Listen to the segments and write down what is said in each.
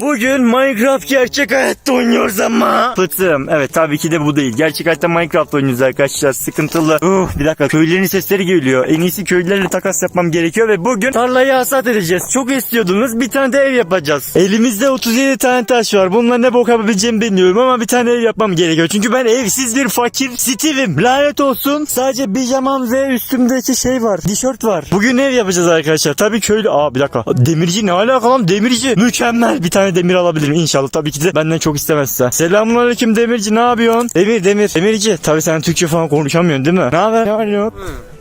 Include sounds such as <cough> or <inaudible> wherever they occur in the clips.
Bugün Minecraft gerçek hayatta oynuyoruz ama. Fıtığım. Evet tabii ki de bu değil. Gerçek hayatta Minecraft oynuyoruz arkadaşlar. Sıkıntılı. Uh, bir dakika köylülerin sesleri geliyor. En iyisi köylülerle takas yapmam gerekiyor ve bugün tarlayı hasat edeceğiz. Çok istiyordunuz. Bir tane de ev yapacağız. Elimizde 37 tane taş var. Bunlar ne bok yapabileceğimi bilmiyorum ama bir tane ev yapmam gerekiyor. Çünkü ben evsiz bir fakir Steve'im. Lanet olsun. Sadece pijamam ve üstümdeki şey var. Tişört var. Bugün ev yapacağız arkadaşlar. Tabii köylü. Aa bir dakika. Demirci ne alaka lan? Demirci. Mükemmel. Bir tane demir alabilirim inşallah. Tabii ki de benden çok istemezse. Selamünaleyküm demirci. Ne yapıyorsun? Demir demir. Demirci. Tabii sen Türkçe falan konuşamıyorsun değil mi? Ne haber? Ne var ne yok?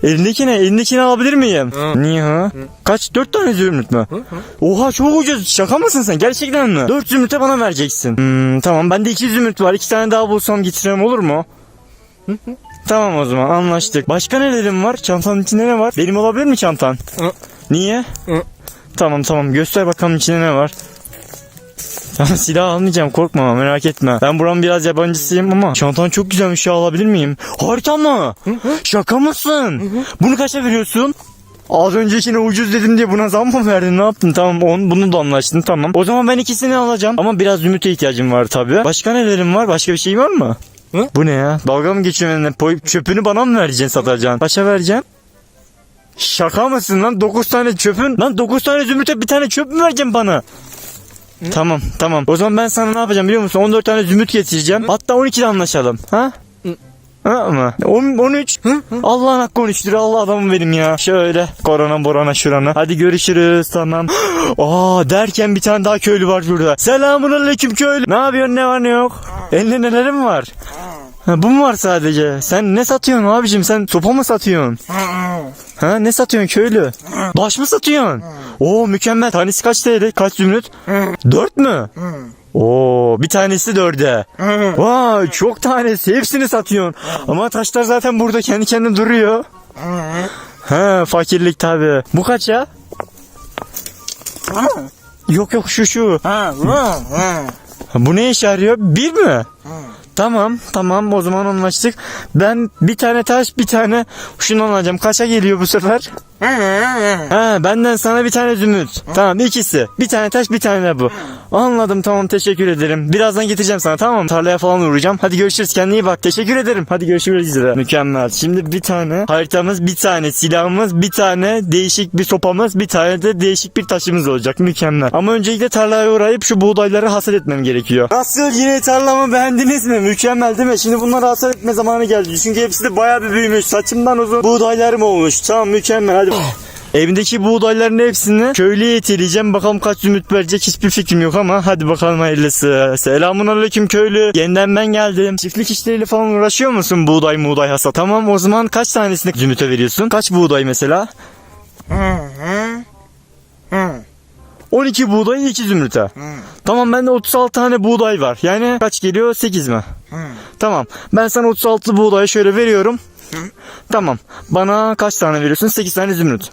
Elindeki ne? Elindekini alabilir miyim? Niye ha? Kaç? Dört tane zümrüt mü? Oha çok ucuz. Şaka mısın sen? Gerçekten mi? Dört zümrüte bana vereceksin. Hmm, tamam bende iki zümrüt var. İki tane daha bulsam getireyim olur mu? Tamam o zaman anlaştık. Başka nelerim var? Çantanın içinde ne var? Benim olabilir mi çantan? Niye? Tamam tamam göster bakalım içinde ne var. Tamam silah almayacağım korkma merak etme. Ben buranın biraz yabancısıyım ama çantan çok güzelmiş ya alabilir miyim? Harika mı? Şaka mısın? Bunu kaça veriyorsun? Az öncekine ucuz dedim diye buna zam mı verdin? Ne yaptın? Tamam on, bunu da anlaştın tamam. O zaman ben ikisini alacağım. Ama biraz zümrüte ihtiyacım var tabii. Başka nelerim var? Başka bir şey var mı? Hı? Bu ne ya? Dalga mı geçiyorsun benimle? Çöpünü bana mı vereceksin satacaksın? Kaça vereceğim? Şaka mısın lan? 9 tane çöpün. Lan 9 tane zümrüte bir tane çöp mü vereceksin bana? Tamam tamam. O zaman ben sana ne yapacağım biliyor musun? 14 tane zümrüt getireceğim. Hatta 12'de anlaşalım. Ha? Ha mı? 10, 13. Allah'ın hakkı 13 lira. Allah adamım benim ya. Şöyle. Korona borana şurana. Hadi görüşürüz tamam. <gasps> Aa derken bir tane daha köylü var burada. Selamun aleyküm köylü. Ne yapıyorsun ne var ne yok? Elinde nelerim var? Ha, bu mu var sadece? Sen ne satıyorsun abicim? Sen sopa mı satıyorsun? Ha ne satıyorsun köylü? Baş mı satıyorsun? Oo mükemmel. Tanesi kaç TL? Kaç zümrüt? Dört mü? Oo bir tanesi dörde. Vay çok tanesi. Hepsini satıyorsun. Ama taşlar zaten burada kendi kendine duruyor. Ha fakirlik tabi. Bu kaç ya? Yok yok şu şu. Ha, Bu ne işe yarıyor? Bir mi? Tamam tamam o zaman anlaştık. Ben bir tane taş bir tane şunu alacağım. Kaça geliyor bu sefer? Ha benden sana bir tane zümrüt. Tamam ikisi. Bir tane taş bir tane de bu. Anladım tamam teşekkür ederim. Birazdan getireceğim sana tamam mı? Tarlaya falan uğrayacağım. Hadi görüşürüz kendine iyi bak. Teşekkür ederim. Hadi görüşürüz üzere. Mükemmel. Şimdi bir tane haritamız, bir tane silahımız, bir tane değişik bir sopamız, bir tane de değişik bir taşımız olacak. Mükemmel. Ama öncelikle tarlaya uğrayıp şu buğdayları hasat etmem gerekiyor. Nasıl yine tarlamı beğendiniz mi? Mükemmel değil mi? Şimdi bunları hasat etme zamanı geldi. Çünkü hepsi de bayağı bir büyümüş. Saçımdan uzun buğdaylarım olmuş. Tamam mükemmel hadi. <laughs> Evimdeki buğdayların hepsini köylüye yeteleyeceğim. Bakalım kaç zümrüt verecek hiçbir fikrim yok ama hadi bakalım hayırlısı. Selamun aleyküm köylü. Yeniden ben geldim. Çiftlik işleriyle falan uğraşıyor musun buğday muğday hasat? Tamam o zaman kaç tanesini zümrüte veriyorsun? Kaç buğday mesela? 12 buğday 2 zümrüte. Tamam bende 36 tane buğday var. Yani kaç geliyor? 8 mi? Tamam. Ben sana 36 buğdayı şöyle veriyorum. Tamam. Bana kaç tane veriyorsun? 8 tane zümrüt.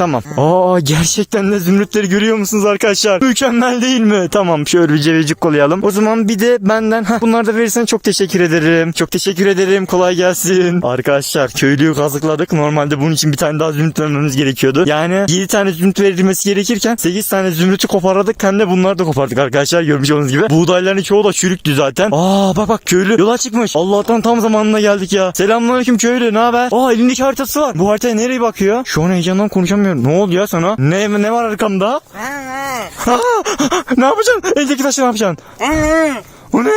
Tamam. Aa gerçekten de zümrütleri görüyor musunuz arkadaşlar? Mükemmel değil mi? Tamam şöyle bir cevizcik koyalım. O zaman bir de benden heh, bunları da verirsen çok teşekkür ederim. Çok teşekkür ederim. Kolay gelsin. Arkadaşlar köylüyü kazıkladık. Normalde bunun için bir tane daha zümrüt vermemiz gerekiyordu. Yani 7 tane zümrüt verilmesi gerekirken 8 tane zümrütü kopardık. Hem de bunları da kopardık arkadaşlar görmüş olduğunuz gibi. Buğdayların çoğu da çürüktü zaten. Aa bak bak köylü yola çıkmış. Allah'tan tam zamanına geldik ya. Selamünaleyküm köylü ne haber? Aa elindeki haritası var. Bu haritaya nereye bakıyor? Şu an heyecandan konuşamıyorum. Ne oldu ya sana? Ne, ne var arkamda? <laughs> Ne yapacaksın? Eldeki taşı ne yapacaksın? O ne?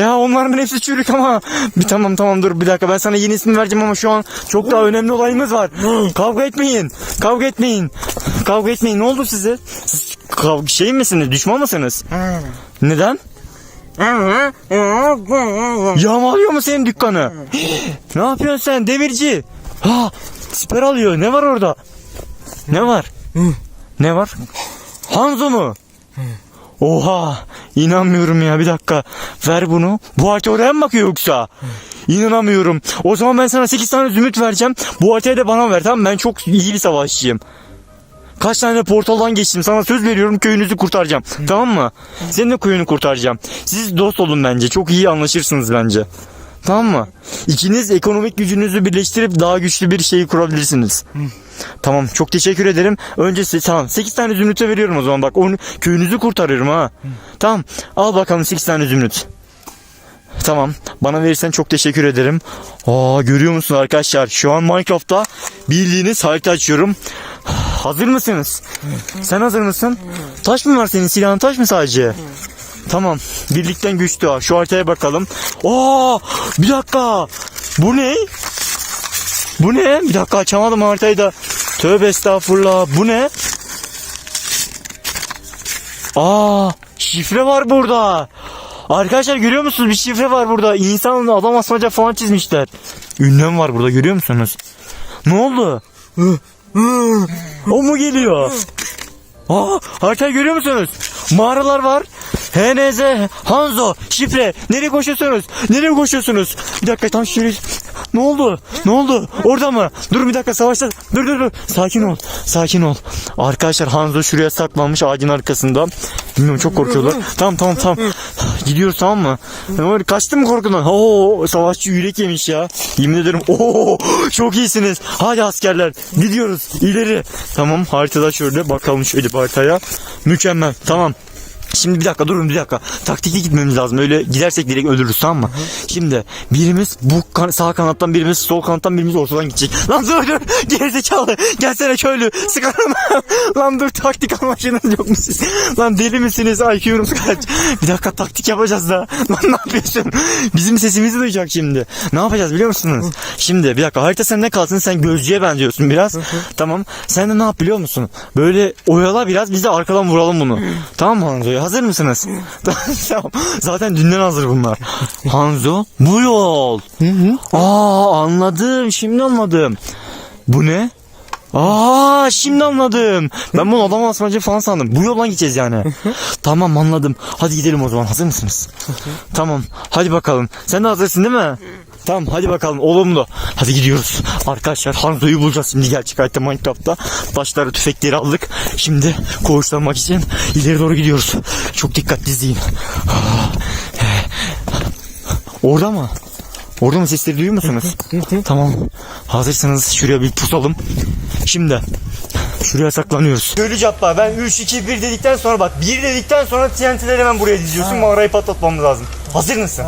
Ya onların hepsi çürük ama. Bir tamam tamam dur bir dakika ben sana yenisini vereceğim ama şu an çok daha önemli olayımız var. Kavga etmeyin. Kavga etmeyin. Kavga etmeyin. Ne oldu size? Siz kav- şey misiniz? Düşman mısınız? Neden? Yağmalıyor mu senin dükkanı? <gasps> ne yapıyorsun sen demirci? Ha, siper alıyor. Ne var orada? Ne var? Ne var? Hanzo mu? Oha inanmıyorum ya bir dakika. Ver bunu. Bu harita oraya mı bakıyor yoksa? İnanamıyorum. O zaman ben sana 8 tane zümrüt vereceğim. Bu haritayı da bana ver tamam ben çok iyi bir savaşçıyım. Kaç tane portaldan geçtim. Sana söz veriyorum köyünüzü kurtaracağım. Tamam mı? Senin de köyünü kurtaracağım. Siz dost olun bence. Çok iyi anlaşırsınız bence Tamam mı? İkiniz ekonomik gücünüzü birleştirip daha güçlü bir şeyi kurabilirsiniz. Tamam çok teşekkür ederim. Öncesi tamam 8 tane zümrüte veriyorum o zaman bak onu köyünüzü kurtarıyorum ha. Tamam al bakalım 8 tane zümrüt. Tamam bana verirsen çok teşekkür ederim. Aa görüyor musun arkadaşlar şu an Minecraft'ta bildiğiniz harita açıyorum. Hazır mısınız? Sen hazır mısın? Taş mı var senin silahın taş mı sadece? Tamam. Birlikten güçlü ha. Şu haritaya bakalım. Aa, bir dakika. Bu ne? Bu ne? Bir dakika açamadım haritayı da. Tövbe estağfurullah. Bu ne? Aa, şifre var burada. Arkadaşlar görüyor musunuz? Bir şifre var burada. İnsan adam asmaca falan çizmişler. Ünlem var burada görüyor musunuz? Ne oldu? o mu geliyor? Aa, haritayı görüyor musunuz? Mağaralar var. HNZ, Hanzo, şifre. Nereye koşuyorsunuz? Nereye koşuyorsunuz? Bir dakika tam şöyle. Ne oldu? Ne oldu? Orada mı? Dur bir dakika savaşta. Dur dur dur. Sakin ol. Sakin ol. Arkadaşlar Hanzo şuraya saklanmış ağacın arkasında. Bilmiyorum çok korkuyorlar. Tamam tamam tamam. Gidiyoruz tamam mı? Ömer kaçtın mı korkudan? Oo savaşçı yürek yemiş ya. Yemin ederim. Oo çok iyisiniz. Hadi askerler gidiyoruz ileri. Tamam haritada şöyle bakalım şöyle haritaya. Mükemmel. Tamam. Şimdi bir dakika durun bir dakika. Taktikli gitmemiz lazım. Öyle gidersek direkt ölürüz tamam mı? Şimdi birimiz bu kan- sağ kanattan birimiz sol kanattan birimiz ortadan gidecek. Lan dur dur. Gerizekalı. Gelsene köylü. Sıkarım. <laughs> Lan dur taktik amacınız yok mu siz? Lan deli misiniz? IQ'nuz kaç? Bir dakika taktik yapacağız da. <laughs> Lan ne yapıyorsun? Bizim sesimizi duyacak şimdi. Ne yapacağız biliyor musunuz? Şimdi bir dakika harita sen ne kalsın? Sen gözcüye benziyorsun biraz. tamam. Sen de ne yap biliyor musun? Böyle oyala biraz biz de arkadan vuralım bunu. tamam mı Hanzo'ya? Hazır mısınız? <laughs> tamam. Zaten dünden hazır bunlar. <laughs> Hanzo bu yol. Aa anladım. Şimdi anladım. Bu ne? Aa şimdi anladım. Ben bunu adam asmacı falan sandım. Bu yoldan gideceğiz yani. <laughs> tamam anladım. Hadi gidelim o zaman. Hazır mısınız? <laughs> tamam. Hadi bakalım. Sen de hazırsın değil mi? Tamam hadi bakalım olumlu. Hadi gidiyoruz. Arkadaşlar Hanzo'yu bulacağız şimdi gerçek hayatta Minecraft'ta. Taşları tüfekleri aldık. Şimdi koğuşlanmak için ileri doğru gidiyoruz. Çok dikkatli izleyin. <sighs> Orada mı? Orada mı sesleri duyuyor musunuz? tamam. Hazırsanız şuraya bir pusalım. Şimdi şuraya saklanıyoruz. Köylü Cabbar ben 3 2 1 dedikten sonra bak 1 dedikten sonra TNT'leri hemen buraya diziyorsun. Mağarayı patlatmamız lazım. Hazır mısın?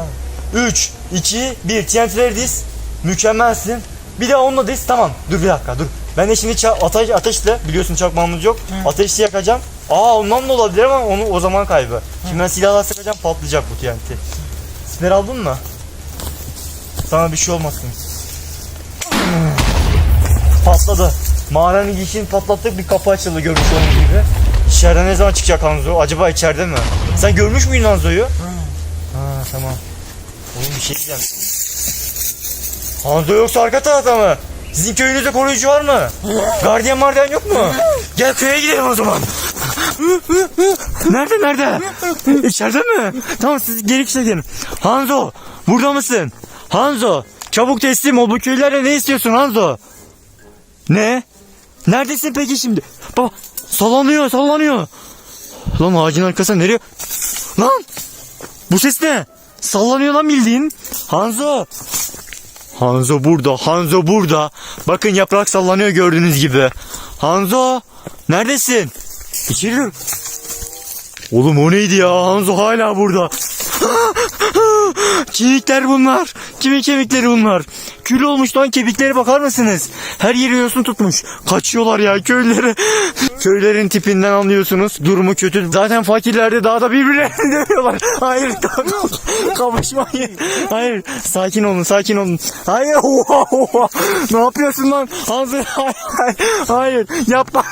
3 2 1 TNT'leri diz. Mükemmelsin. Bir de onunla diz. Tamam. Dur bir dakika dur. Ben de şimdi ateş, ateşle biliyorsun çakmağımız yok. Ateşle yakacağım. Aa ondan da olabilir ama onu o zaman kaybı. Şimdi ben silahla sıkacağım patlayacak bu TNT. Siper aldın mı? Sana bir şey olmasın. Patladı. Mağaranın girişini patlattık bir kapı açıldı görmüş olduğunuz gibi. İçeriden ne zaman çıkacak Hanzo? Acaba içeride mi? Sen görmüş müydün Hanzo'yu? Ha tamam. Oğlum bir şey diyeceğim. Hanzo yoksa arka tarafta mı? Sizin köyünüzde koruyucu var mı? Gardiyan mardiyan yok mu? Gel köye gidelim o zaman. nerede nerede? İçeride mi? Tamam siz geri gidin. Hanzo burada mısın? Hanzo çabuk teslim ol bu köylere ne istiyorsun Hanzo? Ne? Neredesin peki şimdi? Baba sallanıyor sallanıyor. Lan ağacın arkasına nereye? Lan bu ses ne? Sallanıyor lan bildiğin. Hanzo. Hanzo burada. Hanzo burada. Bakın yaprak sallanıyor gördüğünüz gibi. Hanzo. Neredesin? İçeri. Oğlum o neydi ya? Hanzo hala burada. <gasps> Kemikler bunlar. Kimin kemikleri bunlar? Kül olmuş lan kemikleri bakar mısınız? Her yeri yosun tutmuş. Kaçıyorlar ya köylere. <laughs> Köylerin tipinden anlıyorsunuz. Durumu kötü. Zaten fakirlerde daha da birbirlerini <laughs> dövüyorlar. Hayır <laughs> kavuşmayın. Hayır sakin olun sakin olun. Hayır oha, oha. Ne yapıyorsun lan? Hazır. Hayır, hayır, hayır. Yapma.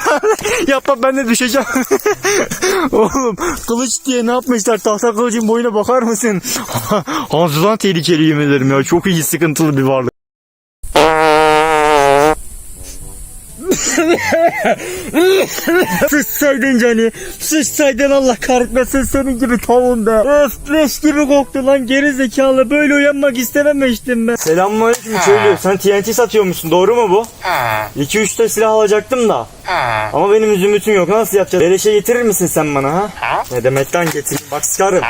Yapma ben de düşeceğim. Oğlum kılıç diye ne yapmışlar? Tahta kılıcın boyuna bakar mısın? Hanzu'dan tehlikeli yemin ya. Çok iyi sıkıntılı bir varlık. <laughs> Sıçsaydın Cani. Sıçsaydın Allah kahretmesin senin gibi tavuğun be. Öf leş gibi koktu lan geri zekalı. Böyle uyanmak istememiştim ben. Selamünaleyküm köylü. Sen TNT satıyormuşsun doğru mu bu? 2-3 de silah alacaktım da. Ama benim zümrütüm yok. Nasıl yapacağız? Beleşe getirir misin sen bana ha? Ne demek lan getir. Bak sıkarım.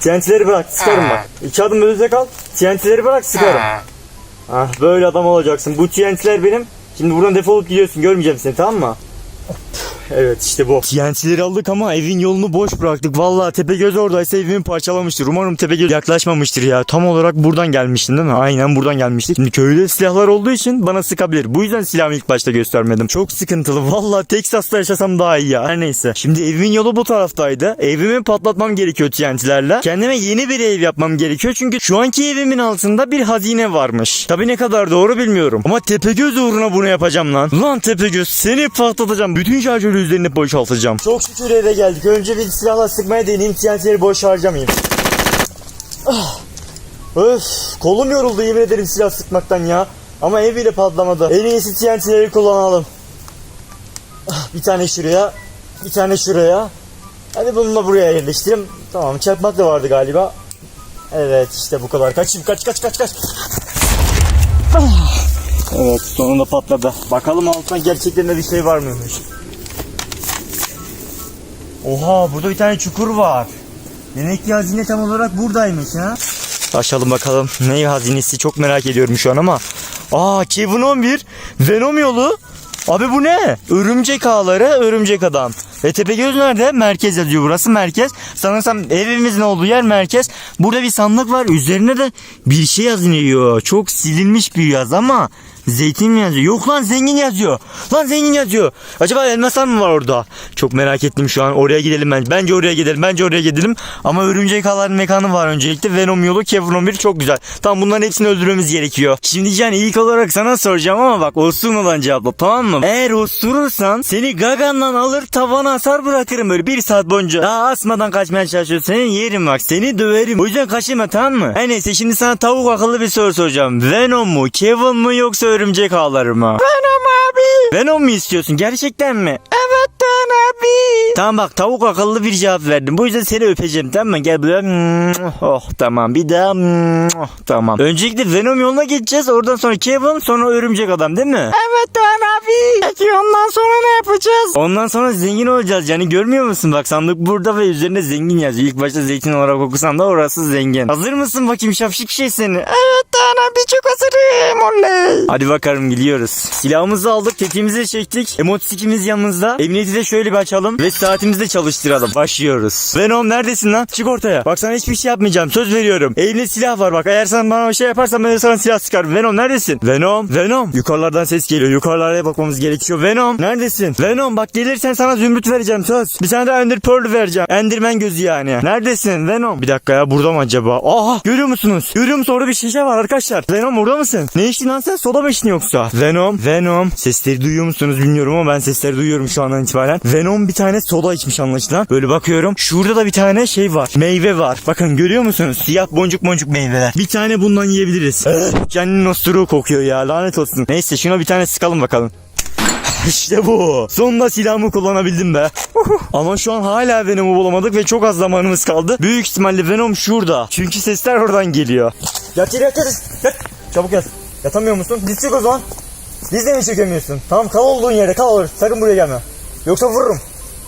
TNT'leri bırak sıkarım bak. İki adım önünüze kal. TNT'leri bırak sıkarım. Ah böyle adam olacaksın. Bu TNT'ler benim. Şimdi buradan defolup gidiyorsun. Görmeyeceğim seni tamam mı? Evet işte bu. TNT'leri aldık ama evin yolunu boş bıraktık. Vallahi Tepegöz oradaysa evimi parçalamıştır. Umarım Tepegöz yaklaşmamıştır ya. Tam olarak buradan gelmiştin değil mi? Aynen buradan gelmiştik. Şimdi köyde silahlar olduğu için bana sıkabilir. Bu yüzden silahımı ilk başta göstermedim. Çok sıkıntılı. Vallahi Texas'ta yaşasam daha iyi ya. Her neyse. Şimdi evimin yolu bu taraftaydı. Evimi patlatmam gerekiyor TNT'lerle. Kendime yeni bir ev yapmam gerekiyor. Çünkü şu anki evimin altında bir hazine varmış. Tabi ne kadar doğru bilmiyorum. Ama Tepegöz uğruna bunu yapacağım lan. Lan Tepegöz seni patlatacağım. Bütün şarjörü üzerine boşaltacağım. Çok şükür eve geldik. Önce bir silahla sıkmaya deneyeyim. TNT'leri boş harcamayayım. Ah. Öf, kolum yoruldu yemin ederim silah sıkmaktan ya. Ama ev bile patlamadı. En iyisi TNT'leri kullanalım. Ah, Bir tane şuraya, bir tane şuraya. Hadi bunu da buraya yerleştireyim. Tamam çakmak da vardı galiba. Evet işte bu kadar. Kaçayım kaç kaç kaç kaç. Ah. Evet sonunda patladı. Bakalım alttan gerçekten de bir şey var mıymış. Oha burada bir tane çukur var. Demek ki hazine tam olarak buradaymış ha. Açalım bakalım. Ne hazinesi çok merak ediyorum şu an ama. Aa Kevin 11. Venom yolu. Abi bu ne? Örümcek ağları, örümcek adam. E Tepegöz nerede? Merkez yazıyor burası merkez. Sanırsam evimizin olduğu yer merkez. Burada bir sandık var. Üzerine de bir şey yazıyor. Çok silinmiş bir yaz ama zeytin mi yazıyor? Yok lan zengin yazıyor. Lan zengin yazıyor. Acaba elmaslar mı var orada? Çok merak ettim şu an. Oraya gidelim bence. Bence oraya gidelim. Bence oraya gidelim. Ama örümcek ağların mekanı var öncelikle. Venom yolu, Kevin 11 çok güzel. Tamam bunların hepsini öldürmemiz gerekiyor. Şimdi Can ilk olarak sana soracağım ama bak osurmadan cevapla tamam mı? Eğer osurursan seni gagandan alır tavana asar bırakırım böyle bir saat boyunca. Daha asmadan kaçmaya çalışıyorsun. Senin yerim bak seni döverim. O yüzden kaçırma tamam mı? Her neyse şimdi sana tavuk akıllı bir soru soracağım. Venom mu, Kevin mu yoksa örümcek ağları mı? Venom abi. Venom mu istiyorsun gerçekten mi? Evet abi. Tamam bak tavuk akıllı bir cevap verdim. Bu yüzden seni öpeceğim tamam mı? Gel buraya. Oh tamam bir daha. Oh, tamam. Öncelikle Venom yoluna geçeceğiz. Oradan sonra Kevin sonra örümcek adam değil mi? Evet abi. Peki ondan sonra ne yapacağız? Ondan sonra zengin olacağız yani görmüyor musun? Bak sandık burada ve üzerinde zengin yazıyor. İlk başta zeytin olarak okusan da orası zengin. Hazır mısın bakayım şapşik şey seni? Evet abi çok hazırım oley. Hadi bakalım gidiyoruz. Silahımızı aldık, tetiğimizi çektik. Emotikimiz yanımızda. Emniyeti de şöyle bir açalım ve saatimizi de çalıştıralım. Başlıyoruz. Venom neredesin lan? Çık ortaya. Bak sana hiçbir şey yapmayacağım. Söz veriyorum. Elimde silah var bak. Eğer sen bana bir şey yaparsan ben de sana silah sıkarım. Venom neredesin? Venom. Venom. Yukarılardan ses geliyor. Yukarılara bakmamız gerekiyor. Venom. Neredesin? Venom bak gelirsen sana zümrüt vereceğim söz. Bir tane de Ender Pearl vereceğim. Enderman gözü yani. Neredesin? Venom. Bir dakika ya burada mı acaba? Aha görüyor musunuz? Görüyor musun? Orada bir şişe var arkadaşlar. Venom orada mısın? Ne içtin lan sen? Soda mı içtin yoksa? Venom. Venom. Sesleri duyuyor musunuz bilmiyorum ama ben sesleri duyuyorum şu andan itibaren. Venom bir tane soda içmiş anlaşılan. Böyle bakıyorum. Şurada da bir tane şey var. Meyve var. Bakın görüyor musunuz? Siyah boncuk boncuk meyveler. Bir tane bundan yiyebiliriz. Kendinin osturuğu kokuyor ya. Lanet olsun. Neyse şuna bir tane sıkalım bakalım. <laughs> İşte bu. Sonunda silahımı kullanabildim be. Ama şu an hala Venom'u bulamadık ve çok az zamanımız kaldı. Büyük ihtimalle Venom şurada. Çünkü sesler oradan geliyor. Yat yere yat yat. yat. Çabuk yat. Yatamıyor musun? Diz çök o zaman. Diz de mi çökemiyorsun? Tamam kal olduğun yerde kal olur. Sakın buraya gelme. Yoksa vururum.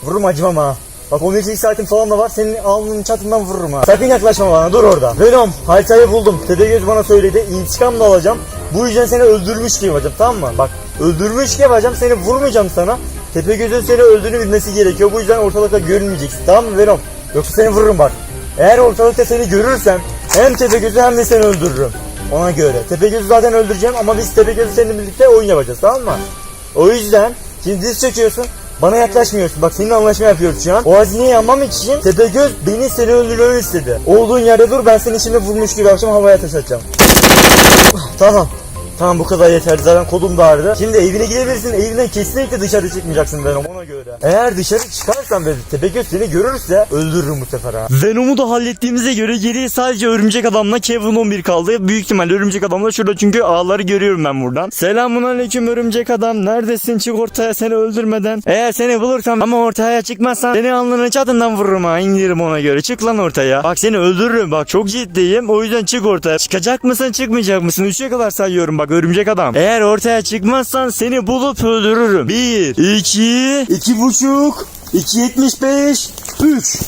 Vururum acımam ha. Bak 12 saatim falan da var. Senin alnının çatından vururum ha. Sakın yaklaşma bana. Dur orada. Venom. Haritayı buldum. Tepegöz bana söyledi. İntikam da alacağım. Bu yüzden seni öldürmüş gibi yapacağım. Tamam mı? Bak öldürmüş gibi yapacağım. Seni vurmayacağım sana. Tepegöz'ün seni öldüğünü bilmesi gerekiyor. Bu yüzden ortalıkta görünmeyeceksin. Tamam mı Venom? Yoksa seni vururum bak. Eğer ortalıkta seni görürsem hem Tepegöz'ü hem de seni öldürürüm. Ona göre. Tepegöz'ü zaten öldüreceğim ama biz Tepegöz'ü seninle birlikte oyun yapacağız tamam mı? O yüzden şimdi diz çöküyorsun. Bana yaklaşmıyorsun. Bak seninle anlaşma yapıyoruz şu an. O hazineyi almam için Tepegöz beni seni öldürmemi istedi. Olduğun yerde dur ben seni şimdi vurmuş gibi akşam havaya taş atacağım. tamam. Tamam bu kadar yeterli zaten kolum da ağrıdı. Şimdi evine gidebilirsin. Evinden kesinlikle dışarı çıkmayacaksın Venom ona göre. Eğer dışarı çıkarsan ve Tepegöz seni görürse öldürürüm bu sefer ha. Venom'u da hallettiğimize göre geriye sadece örümcek adamla Kevin 11 kaldı. Büyük ihtimalle örümcek adamla şurada çünkü ağları görüyorum ben buradan. Selamun aleyküm örümcek adam. Neredesin çık ortaya seni öldürmeden. Eğer seni bulursam ama ortaya çıkmazsan seni alnının çatından vururum ha indiririm ona göre. Çık lan ortaya. Bak seni öldürürüm bak çok ciddiyim. O yüzden çık ortaya. Çıkacak mısın çıkmayacak mısın? Üçe kadar sayıyorum bak örümcek adam. Eğer ortaya çıkmazsan seni bulup öldürürüm. Bir, iki, iki buçuk, iki yetmiş beş, üç.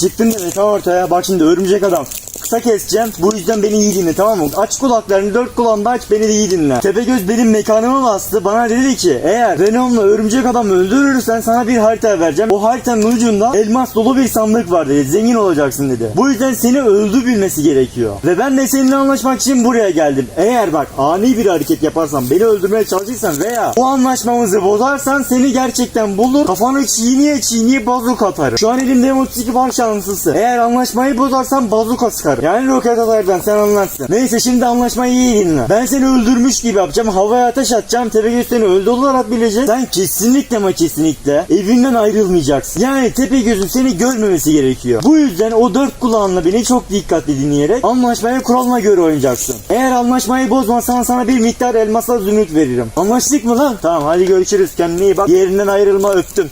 Çıktın demek ha ortaya. Bak şimdi örümcek adam. Kısa keseceğim. Bu yüzden beni iyi dinle tamam mı? Aç kulaklarını dört kulağını da aç beni de iyi dinle. Tepegöz benim mekanıma bastı. Bana dedi ki eğer Venom'la örümcek adamı öldürürsen sana bir harita vereceğim. O haritanın ucunda elmas dolu bir sandık var dedi. Zengin olacaksın dedi. Bu yüzden seni öldü bilmesi gerekiyor. Ve ben de seninle anlaşmak için buraya geldim. Eğer bak ani bir hareket yaparsan beni öldürmeye çalışırsan veya bu anlaşmamızı bozarsan seni gerçekten bulur. Kafanı çiğniye çiğniye bazuk atarım. Şu an elimde M32 var şanslısı. Eğer anlaşmayı bozarsan bazuka sıkarım. Yani roket atardan sen anlarsın. Neyse şimdi anlaşmayı iyi dinle. Ben seni öldürmüş gibi yapacağım. Havaya ateş atacağım. Tepegöz seni öldü olarak bilecek. Sen kesinlikle ama kesinlikle evinden ayrılmayacaksın. Yani Tepegöz'ün seni görmemesi gerekiyor. Bu yüzden o dört kulağınla beni çok dikkatli dinleyerek anlaşmaya kuralına göre oynayacaksın. Eğer anlaşmayı bozmazsan sana bir miktar elmasla zümrüt veririm. Anlaştık mı lan? Tamam hadi görüşürüz. Kendine iyi bak. Yerinden ayrılma öptüm.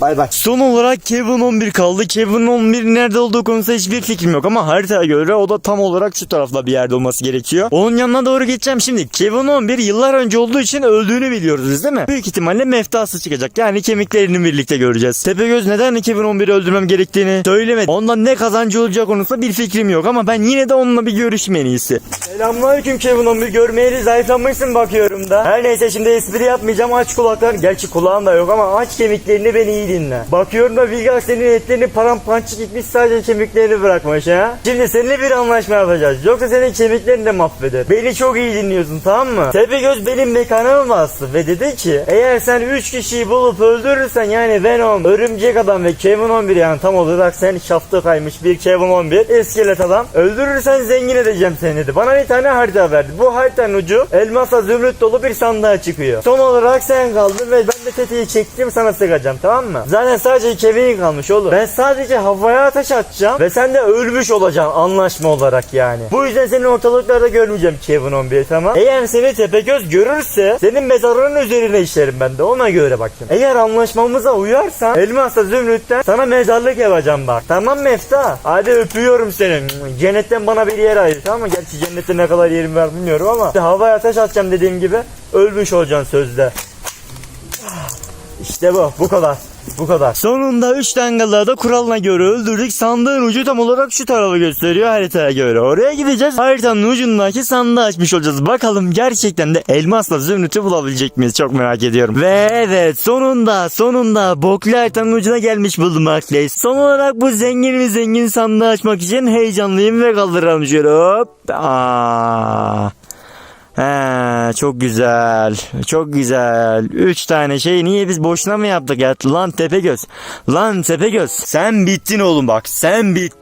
Bay bay. Son olarak Kevin 11 kaldı. Kevin 11 nerede olduğu konusunda hiçbir fikrim yok ama haritaya göre o da tam olarak şu tarafta bir yerde olması gerekiyor. Onun yanına doğru geçeceğim şimdi. Kevin 11 yıllar önce olduğu için öldüğünü biliyoruz biz değil mi? Büyük ihtimalle meftası çıkacak. Yani kemiklerini birlikte göreceğiz. Tepegöz neden Kevin 11'i öldürmem gerektiğini söylemedi. Ondan ne kazancı olacak konusunda bir fikrim yok ama ben yine de onunla bir görüşüm en iyisi. Selamünaleyküm Kevin 11 görmeyeli zayıflamışsın bakıyorum da. Her neyse şimdi espri yapmayacağım aç kulaklar. Gerçi kulağın da yok ama aç kemiklerini beni iyi dinle. Bakıyorum da Vilgax senin etlerini parampançık gitmiş sadece kemiklerini bırakmış ha. Şimdi seninle bir anlaşma yapacağız. Yoksa senin kemiklerini de mahveder. Beni çok iyi dinliyorsun tamam mı? Tepegöz benim mekanıma bastı ve dedi ki eğer sen 3 kişiyi bulup öldürürsen yani Venom, Örümcek Adam ve Kevin 11 yani tam olarak sen şaftı kaymış bir Kevin 11 iskelet adam öldürürsen zengin edeceğim seni dedi. Bana bir tane harita verdi. Bu haritanın ucu elmasla zümrüt dolu bir sandığa çıkıyor. Son olarak sen kaldın ve de tetiği çektim sana sıkacağım tamam mı? Zaten sadece kemiğin kalmış oğlum. Ben sadece havaya ateş atacağım ve sen de ölmüş olacaksın anlaşma olarak yani. Bu yüzden seni ortalıklarda görmeyeceğim Kevin 11 tamam. Eğer seni Tepegöz görürse senin mezarının üzerine işlerim ben de ona göre bakayım. Eğer anlaşmamıza uyarsan elmasla zümrütten sana mezarlık yapacağım bak. Tamam mı Efta? Hadi öpüyorum seni. Cennetten bana bir yer ayır tamam mı? Gerçi cennette ne kadar yerim var bilmiyorum ama havaya ateş atacağım dediğim gibi ölmüş olacaksın sözde. İşte bu. Bu kadar. Bu kadar. Sonunda 3 dangalığı da kuralına göre öldürdük. Sandığın ucu tam olarak şu tarafı gösteriyor haritaya göre. Oraya gideceğiz. Haritanın ucundaki sandığı açmış olacağız. Bakalım gerçekten de elmasla zümrütü bulabilecek miyiz? Çok merak ediyorum. Ve evet sonunda sonunda boklu haritanın ucuna gelmiş bulunmaktayız. Son olarak bu zengin mi zengin sandığı açmak için heyecanlıyım ve kaldıralım şöyle hop. Aa. He çok güzel. Çok güzel. Üç tane şey niye biz boşuna mı yaptık ya? Lan Tepegöz. Lan Tepegöz. Sen bittin oğlum bak. Sen bittin.